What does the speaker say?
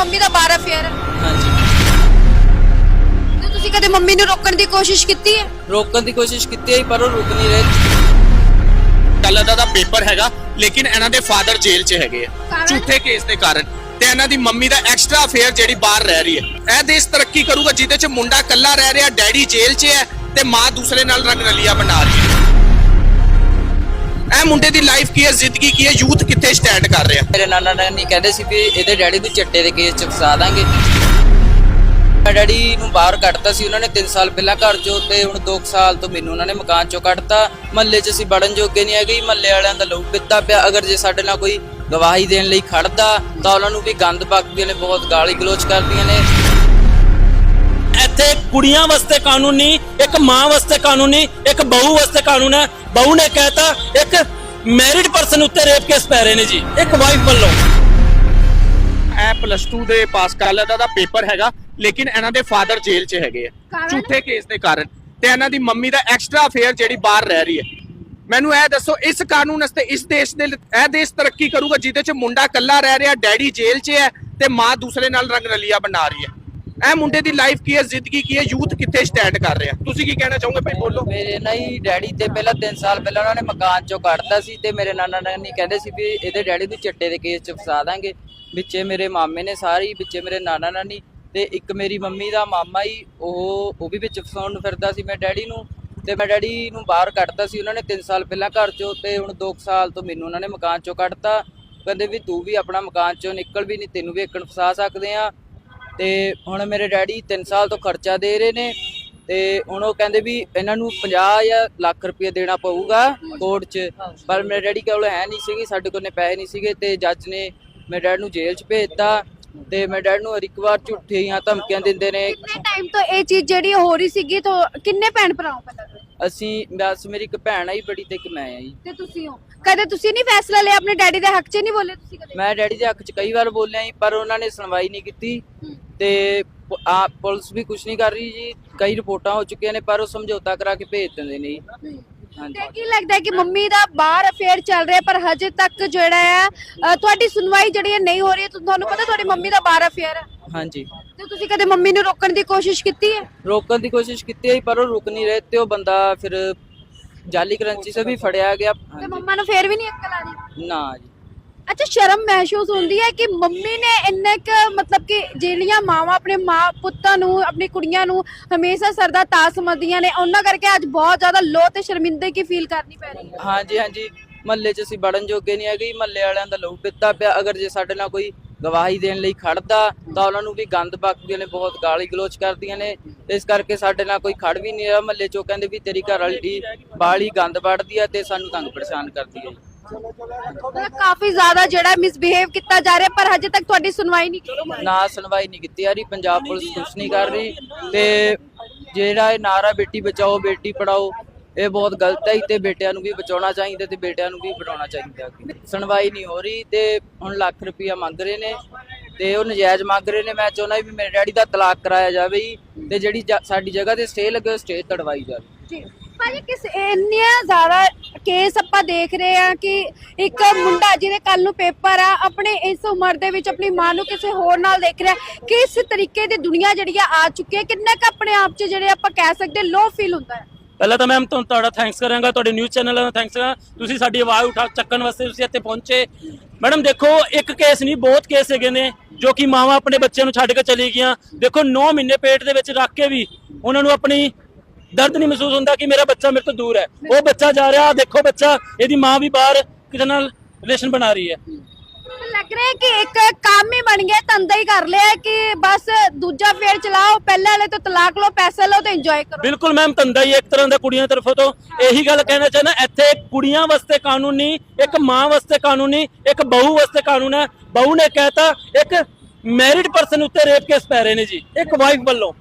Mummy ਦਾ ਬਾਰ affair ਹੈ ਹਾਂਜੀ। ਤੇ ਤੁਸੀਂ ਕਦੇ ਮੰਮੀ ਨੂੰ ਰੋਕਣ ਦੀ ਕੋਸ਼ਿਸ਼ ਕੀਤੀ ਹੈ? ਰੋਕਣ ਦੀ ਕੋਸ਼ਿਸ਼ ਕੀਤੀ ਹੈ ਪਰ ਉਹ ਰੁਕ ਨਹੀਂ ਰਹੇ। ਕੱਲ ਦਾ ਦਾ ਪੇਪਰ ਹੈਗਾ ਲੇਕਿਨ ਇਹਨਾਂ ਦੇ ਫਾਦਰ ਜੇਲ੍ਹ 'ਚ ਹੈਗੇ ਆ। ਕਾਰਨ? ਝੂਠੇ ਕੇਸ ਦੇ ਕਾਰਨ। ਤੇ ਇਹਨਾਂ ਦੀ ਮੰਮੀ ਦਾ ਐਕਸਟਰਾ ਅਫੇਅਰ ਜਿਹੜੀ ਬਾਹਰ ਰਹਿ ਰਹੀ ਹੈ। ਇਹ ਦੇਸ਼ ਤਰੱਕੀ ਕਰੂਗਾ ਜਿਹਦੇ 'ਚ ਮੁੰਡਾ ਕੱਲਾ ਰਹਿ ਰਿਹਾ ਡੈਡੀ ਜੇਲ੍ਹ 'ਚ ਹੈ ਤੇ ਮਾਂ ਦੂਸਰੇ ਨਾਲ ਰੰਗ ਰਲੀਆ ਬਣਾ ਰਹੀ ਹੈ। ਇਹ ਮੁੰਡੇ ਦੀ ਲਾਈਫ ਕੀ ਹੈ, ਜ਼ਿੰਦਗੀ ਕੀ ਹੈ ਯੂਥ ਕਿੱਥੇ ਸਟੈਂਡ ਕਰ ਰਿਹਾ? ਮੇਰੇ ਨਾਨਾ ਨਾਨੀ ਕਹਿੰਦੇ ਸੀ ਵੀ ਇਹਦੇ ਡੈਡੀ ਨੂੰ ਚੱਟੇ ਦੇ ਕੇਸ ਚ ਫਸਾ ਦਾਂਗੇ। ਮੈਂ ਡੈਡੀ ਨੂੰ ਬਾਹਰ ਕੱਢਤਾ ਸੀ, ਉਹਨਾਂ ਨੇ 3 ਸਾਲ ਪਹਿਲਾਂ ਘਰ ਚੋਂ ਤੇ ਹੁਣ 2 ਸਾਲ ਤੋਂ ਮੈਨੂੰ ਉਹਨਾਂ ਨੇ ਮਕਾਨ ਚੋਂ ਕੱਢਤਾ। ਮਹੱਲੇ 'ਚ ਅਸੀਂ ਵੜਨ ਜੋਗੇ ਨਹੀਂ ਹੈਗੇ, ਮਹੱਲੇ ਵਾਲਿਆਂ ਦਾ ਲਹੂ ਪਿੱਤਾ ਪਿਆ। ਅਗਰ ਜੇ ਸਾਡੇ ਨਾਲ ਕੋਈ ਗਵਾਹੀ ਦੇਣ ਲਈ ਖੜਦਾ, ਤਾਂ ਉਹਨਾਂ ਨੂੰ ਵੀ ਗੰਦ ਬਕਦੀਆਂ ਨੇ, ਬਹੁਤ ਗਾਲੀ ਗਲੋਚ ਕਰਦੀਆਂ ਨੇ। ਇੱਥੇ ਕੁੜੀਆਂ ਵਾਸਤੇ ਕਾਨੂੰਨ ਨਹੀਂ ਇੱਕ ਮਾਂ ਵਾਸਤੇ ਕਾਨੂੰਨ ਨਹੀਂ ਇੱਕ ਬਹੂ ਵਾਸਤੇ ਕਾਨੂੰਨ ਹੈ। ਬਹੂ ਨੇ ਕਹਿਤਾ ਇੱਕ ਮੈਰਿਡ ਪਰਸਨ ਉੱਤੇ ਰੇਪ ਕੇਸ ਪੈ ਰਹੇ ਨੇ ਜੀ ਇੱਕ ਵਾਈਫ ਵੱਲੋਂ। ਇਹ ਪਲੱਸ 2 ਦੇ ਪਾਸ ਕਰ ਲਿਆ ਦਾ ਪੇਪਰ ਹੈਗਾ ਲੇਕਿਨ ਇਹਨਾਂ ਦੇ ਫਾਦਰ ਜੇਲ੍ਹ 'ਚ ਹੈਗੇ ਆ? ਝੂਠੇ ਕੇਸ ਦੇ ਕਾਰਨ। ਤੇ ਇਹਨਾਂ ਦੀ ਮੰਮੀ ਦਾ ਐਕਸਟਰਾ ਅਫੇਅਰ ਜਿਹੜੀ ਬਾਹਰ ਰਹਿ ਰਹੀ ਹੈ। ਮੈਨੂੰ ਇਹ ਦੱਸੋ ਇਸ ਕਾਨੂੰਨ ਵਾਸਤੇ ਇਸ ਦੇਸ਼ ਦੇ ਇਹ ਦੇਸ਼ ਤਰੱਕੀ ਕਰੂਗਾ ਜਿਹਦੇ 'ਚ ਮੁੰਡਾ ਕੱਲਾ ਰਹਿ ਰਿਹਾ ਡੈਡੀ ਜੇਲ੍ਹ 'ਚ ਹੈ ਤੇ ਮਾਂ ਦੂਸਰੇ ਨਾਲ ਰੰਗ ਰਲੀਆ ਬਣਾ ਰਹੀ ਹੈ। ਇਹ ਮੁੰਡੇ ਦੀ ਲਾਈਫ ਕੀ ਹੈ, ਜ਼ਿੰਦਗੀ ਕੀ ਹੈ ਯੂਥ ਕਿੱਥੇ ਸਟੈਂਡ ਕਰ ਰਿਹਾ ਤੁਸੀਂ ਕੀ ਕਹਿਣਾ ਚਾਹੋਗੇ ਭਾਈ, ਬੋਲੋ। ਮੇਰੇ ਨਹੀਂ, ਡੈਡੀ ਤੇ ਪਹਿਲਾਂ 3 ਸਾਲ ਪਹਿਲਾਂ ਉਹਨਾਂ ਨੇ ਮਕਾਨ ਚੋਂ ਕੱਢਤਾ ਸੀ ਤੇ ਮੇਰੇ ਨਾਨਾ ਨਾਨੀ ਕਹਿੰਦੇ ਸੀ ਵੀ ਇਹਦੇ ਡੈਡੀ ਨੂੰ ਚਿੱਟੇ ਦੇ ਕੇਸ ਚ ਫਸਾ ਦਾਂਗੇ। ਵਿੱਚੇ ਮੇਰੇ ਮਾਮੇ ਨੇ ਸਾਰੀ, ਵਿੱਚੇ ਮੇਰੇ ਨਾਨਾ ਨਾਨੀ ਤੇ ਇੱਕ ਮੇਰੀ ਮੰਮੀ ਦਾ ਮਾਮਾ ਹੀ, ਉਹ ਉਹ ਵੀ ਵਿੱਚ ਫਸਾਉਣ ਨੂੰ ਫਿਰਦਾ ਸੀ ਮੈਂ ਡੈਡੀ ਨੂੰ। ਤੇ ਮੈਂ ਡੈਡੀ ਨੂੰ ਬਾਹਰ ਕੱਢਤਾ ਸੀ, ਉਹਨਾਂ ਨੇ 3 ਸਾਲ ਪਹਿਲਾਂ ਘਰ ਚੋਂ ਤੇ ਹੁਣ 2 ਸਾਲ ਤੋਂ ਮੈਨੂੰ ਉਹਨਾਂ ਨੇ ਮਕਾਨ ਚੋਂ ਕੱਢਤਾ। ਕਹਿੰਦੇ ਵੀ ਤੂੰ ਵੀ ਆਪਣਾ ਮਕਾਨ ਚੋਂ ਨਿਕਲ ਵੀ ਨਹੀਂ, ਤੈਨੂੰ ਵੀ ਇੱਕਣ ਫਸਾ ਸਕਦੇ ਆ। ਤੇ ਹੁਣ ਮੇਰੇ ਡੈਡੀ 3 ਸਾਲ ਤੋਂ ਖਰਚਾ ਦੇ ਰਹੇ ਨੇ ਤੇ ਹੁਣ ਉਹ ਕਹਿੰਦੇ ਵੀ ਇਹਨਾਂ ਨੂੰ 50 ਜਾਂ ਲੱਖ ਰੁਪਏ ਦੇਣਾ ਪਊਗਾ ਕੋਰਟ 'ਚ। ਪਰ ਮੇਰੇ ਡੈਡੀ ਕੋਲ ਹੈ ਨਹੀਂ ਸੀਗੀ ਸਾਡੇ ਕੋਲ ਨੇ ਪੈਸੇ ਨਹੀਂ ਸੀਗੇ ਤੇ ਜੱਜ ਨੇ ਮੇਰੇ ਡੈਡ ਨੂੰ ਜੇਲ੍ਹ 'ਚ ਭੇਜਤਾ ਤੇ ਮੇਰੇ ਡੈਡ ਨੂੰ ਇੱਕ ਵਾਰ ਝੂਠੀਆਂ ਧਮਕੀਆਂ ਦਿੰਦੇ ਨੇ। ਕਿੰਨੇ ਟਾਈਮ ਤੋਂ ਇਹ ਚੀਜ਼ ਜਿਹੜੀ ਹੋ ਰਹੀ ਸੀਗੀ ਤਾਂ ਕਿੰਨੇ ਭੈਣ ਭਰਾ ਹੋ ਪਹਿਲਾਂ ਤਾਂ? ਅਸੀਂ ਬਸ ਮੇਰੀ ਇੱਕ ਭੈਣ ਆਈ ਬੜੀ ਤੇ ਇੱਕ ਮੈਂ ਆਈ ਤੇ ਤੁਸੀਂ ਹੋ? ਕਦੇ ਤੁਸੀਂ ਨਹੀਂ ਫੈਸਲਾ ਲਿਆ ਆਪਣੇ ਡੈਡੀ ਦੇ ਹੱਕ 'ਚ ਨਹੀਂ ਬੋਲੇ ਤੁਸੀਂ ਕਦੇ? ਮੈਂ ਡੈਡੀ ਦੇ ਹੱਕ 'ਚ ਕਈ ਵਾਰ ਬੋਲਿਆ ਜੀ ਪਰ ਉਹਨਾਂ ਨੇ ਸੁਣਵਾਈ ਨਹੀਂ ਕੀਤੀ। ਤੇ ਆ ਪੁਲਿਸ ਵੀ ਕੁਝ ਨਹੀਂ ਕਰ ਰਹੀ ਜੀ। ਕਈ ਰਿਪੋਰਟਾਂ ਹੋ ਚੁੱਕੀਆਂ ਨੇ ਪਰ ਉਹ ਸਮਝੌਤਾ ਕਰਾ ਕੇ ਭੇਜ ਦਿੰਦੇ ਨੇ ਜੀ। ਤੇ ਕੀ ਲੱਗਦਾ ਹੈ ਕਿ ਮੰਮੀ ਦਾ ਬਾਹਰ ਅਫੇਅਰ ਚੱਲ ਰਿਹਾ ਪਰ ਹਜੇ ਤੱਕ ਜਿਹੜਾ ਹੈ ਤੁਹਾਡੀ ਸੁਣਵਾਈ ਜਿਹੜੀ ਹੈ ਨਹੀਂ ਹੋ ਰਹੀ ਤੁਹਾਨੂੰ ਪਤਾ ਤੁਹਾਡੀ ਮੰਮੀ ਦਾ ਬਾਹਰ ਅਫੇਅਰ ਹੈ? ਹਾਂਜੀ। ਤੇ ਤੁਸੀਂ ਕਦੇ ਮੰਮੀ ਨੂੰ ਰੋਕਣ ਦੀ ਕੋਸ਼ਿਸ਼ ਕੀਤੀ ਹੈ? ਰੋਕਣ ਦੀ ਕੋਸ਼ਿਸ਼ ਕੀਤੀ ਹੈ ਪਰ ਉਹ ਰੁਕ ਨਹੀਂ ਰਹੇ ਤੇ ਉਹ ਬੰਦਾ ਫਿਰ ਜਾਲੀ ਕਰੰਚੀ ਸੇ ਵੀ ਫੜਿਆ ਗਿਆ। ਤੇ। ਮੰਮਾ ਨੂੰ ਫੇਰ ਵੀ ਨਹੀਂ ਅਕਲ ਆ ਰਹੀ? ਨਾ ਜੀ। ਅੱਛਾ, ਸ਼ਰਮ ਮਹਿਸੂਸ ਹੁੰਦੀ ਹੈ ਕਿ ਮੰਮੀ ਨੇ ਇੰਨੇ ਕ ਮਤਲਬ ਕਿ ਜਿਹੜੀਆਂ ਮਾਵਾਂ ਆਪਣੇ ਮਾਂ ਪੁੱਤਾਂ ਨੂੰ, ਆਪਣੀ ਕੁੜੀਆਂ ਨੂੰ ਹਮੇਸ਼ਾ ਸਰਦਾ ਤਾਜ ਸਮਝਦੀਆਂ ਨੇ, ਉਹਨਾਂ ਕਰਕੇ ਅੱਜ ਬਹੁਤ ਜ਼ਿਆਦਾ ਲੋ ਤੇ ਸ਼ਰਮਿੰਦਗੀ ਫੀਲ ਕਰਨੀ ਪੈ ਰਹੀ ਹੈ। ਹਾਂਜੀ ਹਾਂਜੀ। ਮਹੱਲੇ 'ਚ ਅਸੀਂ ਵੜਨ ਜੋਗੇ ਨਹੀਂ ਹੈਗੇ, ਮਹੱਲੇ ਵਾਲਿਆਂ ਦਾ ਲਹੂ ਪਿੱਤਾ ਪਿਆ। ਅਗਰ ਜੇ ਸਾਡੇ ਨਾਲ ਕੋਈ ਗਵਾਹੀ ਦੇਣ ਲਈ ਖੜਦਾ, ਤਾਂ ਉਹਨਾਂ ਨੂੰ ਵੀ ਗੰਦ ਬਕਦੀਆਂ ਨੇ, ਬਹੁਤ ਗਾਲੀ ਗਲੋਚ ਕਰਦੀਆਂ ਨੇ। ਇਸ ਕਰਕੇ ਸਾਡੇ ਨਾਲ ਕੋਈ ਖੜ ਵੀ ਨਹੀਂ ਰਿਹਾ। ਮਹੱਲੇ 'ਚੋਂ ਕਹਿੰਦੇ ਵੀ ਤੇਰੀ ਘਰ ਵਾਲੀ ਬਾਲੀ ਗੰਦ ਵੜਦੀ ਆ ਤੇ ਸਾਨੂੰ ਤੰਗ ਪਰੇਸ਼ਾਨ ਕਰਦੀ ਆ ਮਤਲਬ ਕਾਫੀ ਜ਼ਿਆਦਾ ਜਿਹੜਾ ਮਿਸਬਿਹੇਵ ਕੀਤਾ ਜਾ ਰਿਹਾ ਪਰ ਹਜੇ ਤੱਕ ਤੁਹਾਡੀ ਸੁਣਵਾਈ ਨਹੀਂ ਕੀਤੀ ਨਾ ਸੁਣਵਾਈ ਨਹੀਂ ਕੀਤੀ ਰਹੀ ਪੰਜਾਬ ਪੁਲਿਸ ਕੁਛ ਨਹੀਂ ਕਰ ਰਹੀ ਤੇ ਜਿਹੜਾ ਇਹ ਨਾਰਾ ਬੇਟੀ ਬਚਾਓ ਬੇਟੀ ਪੜਾਓ ਇਹ ਬਹੁਤ ਗਲਤ ਹੈ ਤੇ ਬੇਟਿਆਂ ਨੂੰ ਵੀ ਬਚਾਉਣਾ ਚਾਹੀਦਾ ਤੇ ਬੇਟਿਆਂ ਨੂੰ ਵੀ ਪੜਾਉਣਾ ਚਾਹੀਦਾ ਸੁਣਵਾਈ ਨਹੀਂ ਹੋ ਰਹੀ ਤੇ ਹੁਣ ਲੱਖ ਰੁਪਇਆ ਮੰਗ ਰਹੇ ਨੇ ਤੇ ਉਹ ਨਜਾਇਜ਼ ਮੰਗ ਰਹੇ ਨੇ। ਮੈਂ ਚਾਹੁੰਦਾ ਵੀ ਮੇਰੇ ਡੈਡੀ ਦਾ ਤਲਾਕ ਕਰਾਇਆ ਜਾਵੇ ਤੇ ਜਿਹੜੀ ਸਾਡੀ ਜਗ੍ਹਾ ਤੇ ਸਟੇ ਲੱਗੇ ਸਟੇ ਤੜਵਾਈ ਜਾਵੇ। ਜੀ। ਭਾਜੀ, ਕਿਸ ਇੰਨੀਆਂ ਜ਼ਿਆਦਾ ਕੇਸ ਆਪਾਂ ਦੇਖ ਰਹੇ ਆ ਕਿ ਇੱਕ ਮੁੰਡਾ ਜਿਹਦੇ ਕੱਲ ਨੂੰ ਪੇਪਰ ਆ, ਆਪਣੇ ਇਸ ਉਮਰ ਦੇ ਵਿੱਚ ਆਪਣੀ ਮਾਂ ਨੂੰ ਕਿਸੇ ਹੋਰ ਨਾਲ ਦੇਖ ਰਿਹਾ ਕਿਸ ਤਰੀਕੇ ਦੀ ਦੁਨੀਆ ਜਿਹੜੀ ਆ ਆ ਚੁੱਕੀ ਹੈ? ਕਿੰਨਾ ਕੁ ਆਪਣੇ ਆਪ 'ਚ ਜਿਹੜੇ ਆਪਾਂ ਕਹਿ ਸਕਦੇ ਲੋ ਫੀਲ ਹੁੰਦਾ ਹੈ? ਪਹਿਲਾਂ ਤਾਂ ਮੈਮ ਤੁਹਾਨੂੰ ਤੁਹਾਡਾ ਥੈਂਕਸ ਕਰਾਂਗਾ, ਤੁਹਾਡੇ ਨਿਊਜ਼ ਚੈਨਲ ਦਾ ਥੈਂਕਸ ਤੁਸੀਂ ਸਾਡੀ ਆਵਾਜ਼ ਉਠਾ, ਚੱਕਣ ਵਾਸਤੇ ਤੁਸੀਂ ਇੱਥੇ ਪਹੁੰਚੇ। ਮੈਡਮ ਦੇਖੋ, ਇੱਕ ਕੇਸ ਨਹੀਂ, ਬਹੁਤ ਕੇਸ ਹੈਗੇ ਨੇ, ਜੋ ਕਿ ਮਾਵਾਂ ਆਪਣੇ ਬੱਚਿਆਂ ਨੂੰ ਛੱਡ ਕੇ ਚਲੀ ਗਈਆਂ। ਦੇਖੋ 9 ਮਹੀਨੇ ਪੇਟ ਦੇ ਵਿੱਚ ਰੱਖ ਕੇ ਵੀ ਉਹਨਾਂ ਨੂੰ ਆਪਣੀ ਦਰਦ ਨਹੀਂ ਮਹਿਸੂਸ ਹੁੰਦਾ ਕਿ ਮੇਰਾ ਬੱਚਾ ਮੇਰੇ ਤੋਂ ਦੂਰ ਹੈ। ਉਹ ਬੱਚਾ ਜਾ ਰਿਹਾ ਦੇਖੋ ਬੱਚਾ ਇਹਦੀ ਮਾਂ ਵੀ ਬਾਹਰ ਕਿਸੇ ਨਾਲ ਰਿਲੇਸ਼ਨ ਬਣਾ ਰਹੀ ਹੈ। ਲੱਗ ਰਿਹਾ ਕਿ ਇੱਕ ਕੰਮ ਹੀ ਬਣ ਗਿਆ ਧੰਦਾ ਹੀ ਕਰ ਲਿਆ ਕਿ ਬਸ ਦੂਜਾ ਫੇਰ ਚਲਾਓ ਪਹਿਲੇ ਵਾਲੇ ਤੋਂ ਤਲਾਕ ਲਓ ਪੈਸੇ ਲਓ ਤੇ ਇੰਜੋਏ ਕਰੋ। ਬਿਲਕੁਲ ਮੈਮ ਧੰਦਾ ਹੀ ਇੱਕ ਤਰ੍ਹਾਂ ਦਾ ਕੁੜੀਆਂ ਤਰਫੋਂ ਤੋਂ। ਇਹੀ ਗੱਲ ਕਹਿਣਾ ਚਾਹੁੰਦਾ ਇੱਥੇ ਕੁੜੀਆਂ ਵਾਸਤੇ ਕਾਨੂੰਨ ਨਹੀਂ ਇੱਕ ਮਾਂ ਵਾਸਤੇ ਕਾਨੂੰਨ ਨਹੀਂ ਇੱਕ ਬਹੂ ਵਾਸਤੇ ਕਾਨੂੰਨ ਹੈ। ਬਹੂ ਨੇ ਕਹਿਤਾ ਇੱਕ ਮੈਰਿਡ ਪਰਸਨ ਉੱਤੇ ਰੇਪ ਕੇਸ ਪੈ ਰਹੇ ਨੇ ਜੀ ਇੱਕ ਵਾਈਫ ਵੱਲੋਂ।